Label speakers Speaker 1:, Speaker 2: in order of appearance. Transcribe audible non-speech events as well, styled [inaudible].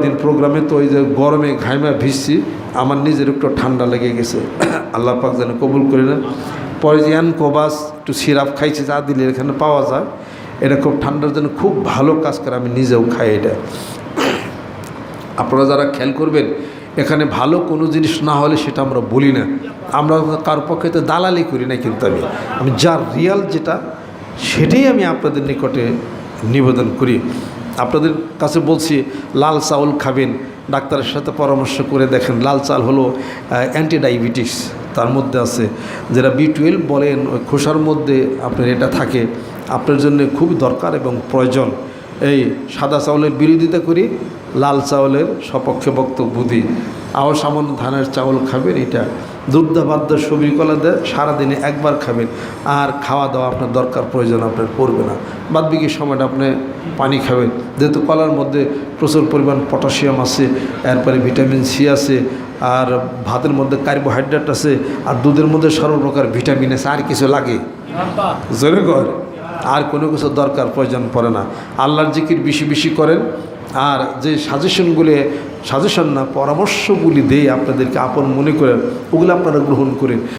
Speaker 1: দিন প্রোগ্রামে তো ওই যে গরমে ঘাইমা ভিজছি, আমার নিজের একটু ঠান্ডা লেগে গেছে। [coughs] আল্লাহ পাক যেন কবুল করে না পরে যে কোবাস একটু সিরাপ খাইছি, যা দিলে এখানে পাওয়া যায়। এটা খুব ঠান্ডার জন্য খুব ভালো কাজ করে, আমি নিজেও খাই এটা। [coughs] আপনারা যারা খেয়াল করবেন, এখানে ভালো কোনো জিনিস না হলে সেটা আমরা বলি না। আমরা কার পক্ষে তো দালালি করি না কিন্তু আমি। আমি যার রিয়াল যেটা, সেটাই আমি আপনাদের নিকটে নিবেদন করি। আপনাদের কাছে বলছি, লাল চাউল খাবেন, ডাক্তারের সাথে পরামর্শ করে দেখেন। লাল চাল হলো অ্যান্টি ডায়াবেটিস তার মধ্যে আছে। যেটা বি টুয়েলভ বলেন, ওই খোসার মধ্যে আপনার এটা থাকে। আপনার জন্য খুব দরকার এবং প্রয়োজন। এই সাদা চাউলের বিরোধিতা করি লাল চাউলের সপক্ষে বক্তব্য দিই। আও সামান্য ধানের চাউল খাবেন এটা দুধদা বাদ্য সবজি কলা দেয় সারাদিনে একবার খাবেন। আর খাওয়া দাওয়া আপনার দরকার প্রয়োজন আপনার পড়বে না। বাদ বিকি সময়টা আপনি পানি খাবেন। যেহেতু কলার মধ্যে প্রচুর পরিমাণ পটাশিয়াম আছে এরপরে ভিটামিন সি আছে আর ভাতের মধ্যে কার্বোহাইড্রেট আছে আর দুধের মধ্যে সর্বপ্রকার ভিটামিন আছে আর কিছু লাগে? জোরে কর। আর কোনো কিছু দরকার, প্রয়োজন পড়ে না। আল্লাহর জিকির বেশি বেশি করেন। আর যে সাজেশনগুলি সাজেশন না, পরামর্শগুলি দেয় আপনাদেরকে আপন মনে করেন, ওগুলো আপনারা গ্রহণ করেন।